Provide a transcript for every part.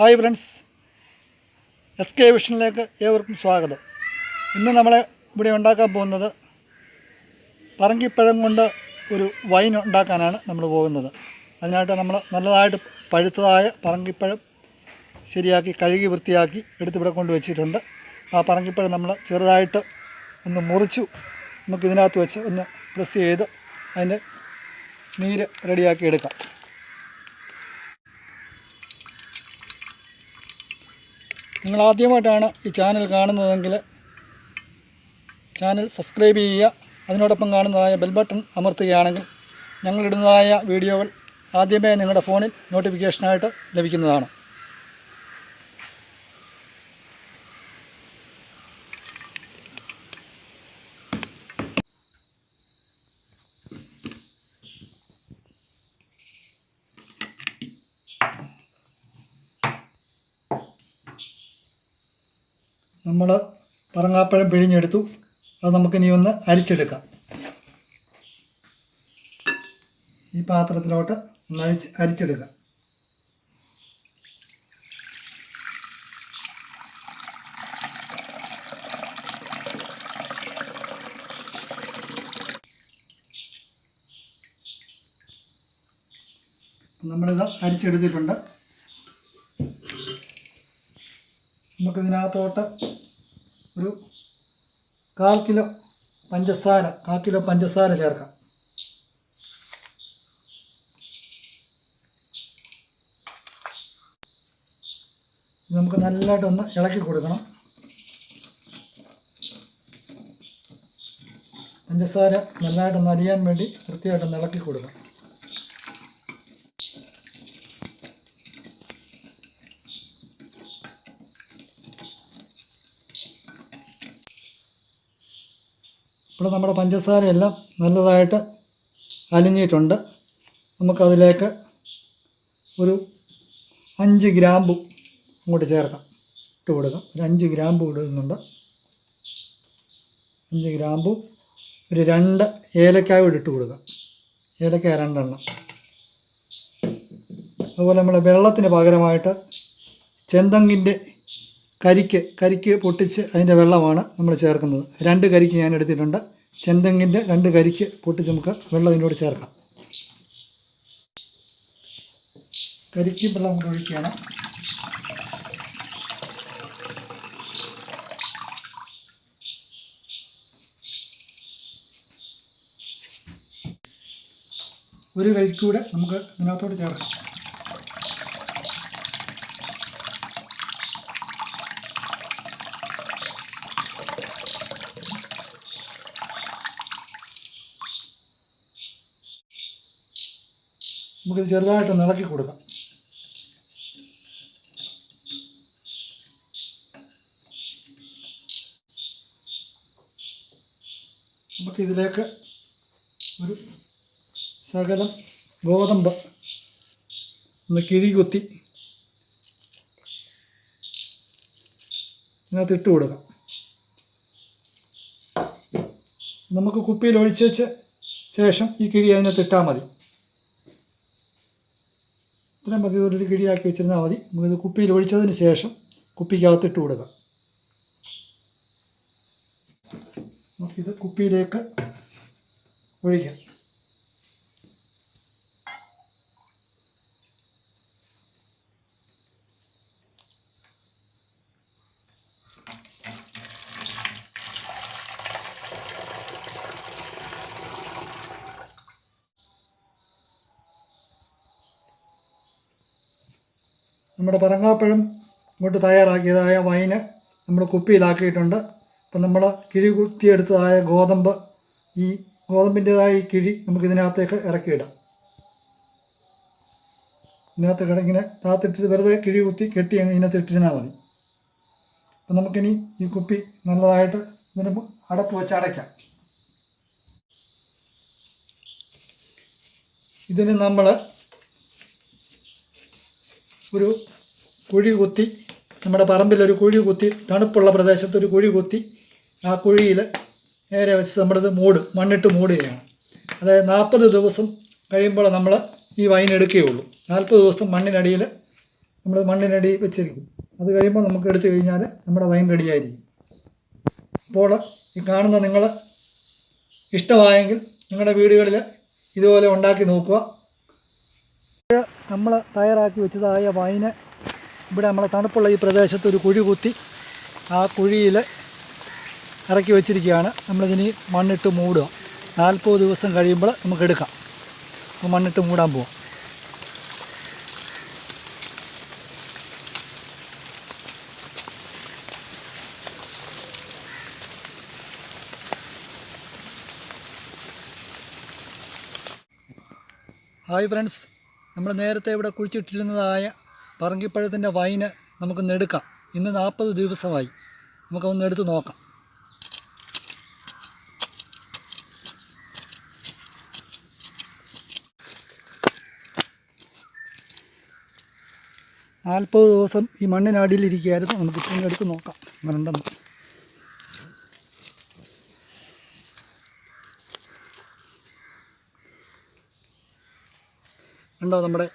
Hi friends. S K വിഷനിലേക്ക് ഏവർക്കും സ്വാഗതം. ഇന്ന് നമ്മൾ ഇവിടെ ഉണ്ടാക്കാൻ പോകുന്നത് പറങ്കിപ്പഴം കൊണ്ട് ഒരു വൈൻ ഉണ്ടാക്കാനാണ് നമ്മൾ പോകുന്നത്. അതിനായിട്ട് നമ്മൾ നല്ലതായിട്ട് പഴുത്തതായ പറങ്കിപ്പഴം ശരിയാക്കി കഴുകി വൃത്തിയാക്കി എടുത്തിവിടെ കൊണ്ട് വെച്ചിട്ടുണ്ട്. ആ പറങ്കിപ്പഴം നമ്മൾ ചെറുതായിട്ട് ഒന്ന് മുറിച്ചു നമുക്ക് ഇതിനകത്ത് വെച്ച് ഒന്ന് പ്രസ് ചെയ്ത് അതിന്റെ നീര് റെഡിയാക്കി എടുക്കാം. നിങ്ങൾ ആദ്യമായിട്ടാണ് ഈ ചാനൽ കാണുന്നതെങ്കിൽ ചാനൽ സബ്സ്ക്രൈബ് ചെയ്യുക. അതിനോടൊപ്പം കാണുന്നതായ ബെൽ ബട്ടൺ അമർത്തുകയാണെങ്കിൽ ഞങ്ങളിടുന്നതായ വീഡിയോകൾ ആദ്യമേ നിങ്ങളുടെ ഫോണിൽ നോട്ടിഫിക്കേഷനായിട്ട് ലഭിക്കുന്നതാണ്. നമ്മൾ പറങ്ങാപ്പഴം പിഴിഞ്ഞെടുത്തു. അത് നമുക്കിനി ഒന്ന് അരിച്ചെടുക്കാം. ഈ പാത്രത്തിലോട്ട് ഒന്ന് അഴിച്ച് അരിച്ചെടുക്കാം. നമ്മളിത് അരിച്ചെടുത്തിട്ടുണ്ട്. നമുക്കിതിനകത്തോട്ട് ഒരു കാൽ കിലോ പഞ്ചസാര കാൽ കിലോ പഞ്ചസാര ചേർക്കാം. നമുക്ക് നല്ലതായിട്ടൊന്ന് ഇളക്കി കൊടുക്കണം. പഞ്ചസാര നല്ലതായിട്ടൊന്ന് അലിയാൻ വേണ്ടി വൃത്തിയായിട്ടൊന്ന് ഇളക്കി കൊടുക്കണം. ഇപ്പോൾ നമ്മുടെ പഞ്ചസാരയെല്ലാം നല്ലതായിട്ട് അലിഞ്ഞിട്ടുണ്ട്. നമുക്കതിലേക്ക് ഒരു അഞ്ച് ഗ്രാമ്പു അങ്ങോട്ട് ചേർക്കാം. ഇട്ട് കൊടുക്കാം. ഒരു അഞ്ച് ഗ്രാമ്പു ഇടുന്നുണ്ട് അഞ്ച് ഗ്രാമ്പു ഒരു രണ്ട് ഏലക്കായ കൂടി ഇട്ട് കൊടുക്കാം. ഏലക്കായ രണ്ടെണ്ണം. അതുപോലെ നമ്മൾ വെള്ളത്തിന് പകരമായിട്ട് ചെന്തങ്ങിന്റെ കരിക്ക് കരിക്ക് പൊട്ടിച്ച് അതിന്റെ വെള്ളമാണ് നമ്മൾ ചേർക്കുന്നത്. രണ്ട് കരിക്ക് ഞാൻ എടുത്തിട്ടുണ്ട്. ചെന്തെങ്ങിന്റെ രണ്ട് കരിക്ക് പൊട്ടിച്ച് നമുക്ക് വെള്ളം ഇതിനോട് ചേർക്കാം. കരിക്ക് വെള്ളം കൊണ്ട് ഒഴിക്കുകയാണ്. ഒരു കരിക്കൂടെ നമുക്ക് ഇതിനകത്തോട്ട് ചേർക്കാം. നമുക്കിത് ചെറുതായിട്ട് നിളക്കി കൊടുക്കാം. നമുക്കിതിലേക്ക് ഒരു ശകലം ഗോതമ്പ് ഒന്ന് കിഴികുത്തി ഇതിനകത്ത് ഇട്ട് കൊടുക്കാം. നമുക്ക് കുപ്പിയിൽ ഒഴിച്ച് വെച്ച് ശേഷം ഈ കിഴി അതിനകത്ത് ഇട്ടാൽ മതി. ഇത്രയും മതി ഒരു കിടിയാക്കി വെച്ചിരുന്നാൽ മതി. നമുക്കിത് കുപ്പിയിൽ ഒഴിച്ചതിന് ശേഷം കുപ്പിക്കകത്തിട്ട് കൊടുക്കാം. നമുക്കിത് കുപ്പിയിലേക്ക് ഒഴിക്കാം. നമ്മുടെ പറങ്ങാപ്പഴം ഇങ്ങോട്ട് തയ്യാറാക്കിയതായ വൈന് നമ്മൾ കുപ്പിയിലാക്കിയിട്ടുണ്ട്. അപ്പം നമ്മൾ കിഴി കുത്തിയെടുത്തതായ ഗോതമ്പ് ഈ ഗോതമ്പിന്റെതായ ഈ കിഴി നമുക്ക് ഇതിനകത്തേക്ക് ഇറക്കിയിടാം. ഇതിനകത്ത് കിടങ്ങിനെ താത്തിട്ട് വെറുതെ കിഴി കുത്തി കെട്ടി ഇതിനകത്ത് ഇട്ടിരുന്നാൽ മതി. അപ്പം നമുക്കിനി ഈ കുപ്പി നല്ലതായിട്ട് ഇതിന് അടപ്പ് വെച്ച് അടയ്ക്കാം. ഇതിന് നമ്മൾ ഒരു കുഴി കുത്തി നമ്മുടെ പറമ്പിലൊരു കുഴി കുത്തി തണുപ്പുള്ള പ്രദേശത്ത് ഒരു കുഴി കുത്തി ആ കുഴിയിൽ നേരെ വെച്ച് നമ്മളിത് മൂടും മണ്ണിട്ട് മൂടുകയാണ്. അതായത് നാൽപ്പത് ദിവസം കഴിയുമ്പോൾ നമ്മൾ ഈ വൈൻ എടുക്കുകയുള്ളൂ. നാൽപ്പത് ദിവസം മണ്ണിനടിയിൽ നമ്മൾ മണ്ണിനടി വെച്ചിരിക്കും. അത് കഴിയുമ്പോൾ നമുക്ക് എടുത്തു കഴിഞ്ഞാൽ നമ്മുടെ വൈൻ റെഡിയായിരിക്കും. അപ്പോൾ ഈ കാണുന്ന നിങ്ങൾ ഇഷ്ടമായെങ്കിൽ നിങ്ങളുടെ വീടുകളിൽ ഇതുപോലെ ഉണ്ടാക്കി നോക്കുക. നമ്മൾ തയ്യാറാക്കി വെച്ചതായ വൈന് ഇവിടെ നമ്മളെ തണുപ്പുള്ള ഈ പ്രദേശത്ത് ഒരു കുഴി കുത്തി ആ കുഴിയിൽ ഇറക്കി വെച്ചിരിക്കുകയാണ്. നമ്മളിതിന് മണ്ണിട്ട് മൂടുക. നാൽപ്പത് ദിവസം കഴിയുമ്പോൾ നമുക്ക് എടുക്കാം. അപ്പോൾ മണ്ണിട്ട് മൂടാൻ പോവാം. Hi friends. നമ്മൾ നേരത്തെ ഇവിടെ കുഴിച്ചിട്ടിരുന്നതായ പറങ്കിപ്പഴത്തിന്റെ വൈന് നമുക്ക് നെടുക്കാം ഇന്ന് നാൽപ്പത് ദിവസമായി. നമുക്കൊന്ന് എടുത്ത് നോക്കാം. നാൽപ്പത് ദിവസം ഈ മണ്ണിനടിയിലിരിക്കുകയായിരുന്നു. നമുക്ക് ഇപ്പം എടുത്ത് നോക്കാം. അങ്ങനെ ഉണ്ടെന്ന്. ഉണ്ടോ നമ്മുടെ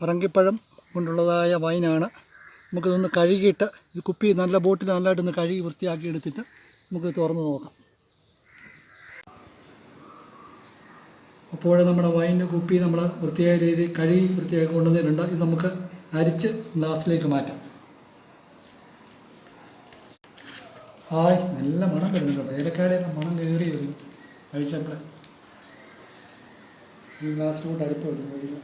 പറങ്കിപ്പഴം കൊണ്ടുള്ളതായ വൈനാണ്. നമുക്കിതൊന്ന് കഴുകിയിട്ട് ഈ കുപ്പി നല്ല ബോട്ടിൽ നല്ലതായിട്ടൊന്ന് കഴുകി വൃത്തിയാക്കി എടുത്തിട്ട് നമുക്ക് തുറന്ന് നോക്കാം. അപ്പോൾ നമ്മുടെ വൈന്റെ കുപ്പി നമ്മൾ വൃത്തിയായ രീതി കഴുകി വൃത്തിയാക്കി കൊണ്ടുവന്നിട്ടുണ്ട്. ഇത് നമുക്ക് അരിച്ച് ഗ്ലാസ്സിലേക്ക് മാറ്റാം. ഹായ് നല്ല മണം വരുന്നുണ്ട് ഏലക്കാടെ മണം കയറി വരുന്നു. കഴിച്ചപ്പോൾ ഈ ഗ്ലാസ്സിലോട്ട് അരിപ്പ് വെച്ച് ഒഴിക്കുക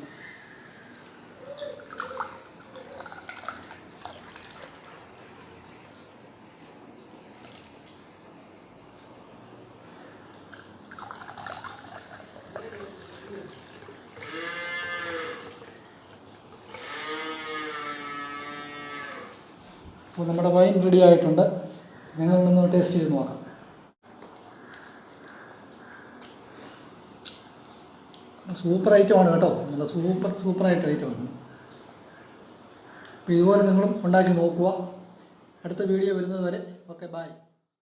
അപ്പോൾ നമ്മുടെ വൈൻ റെഡി ആയിട്ടുണ്ട്. ഞങ്ങളൊന്ന് ടേസ്റ്റ് ചെയ്ത് നോക്കാം. സൂപ്പർ ഐറ്റമാണ് കേട്ടോ. നല്ല സൂപ്പർ സൂപ്പർ ആയിട്ട് ഐറ്റമാണ് അപ്പോൾ ഇതുപോലെ നിങ്ങളും ഉണ്ടാക്കി നോക്കുക. അടുത്ത വീഡിയോ വരുന്നത് വരെ. Okay bye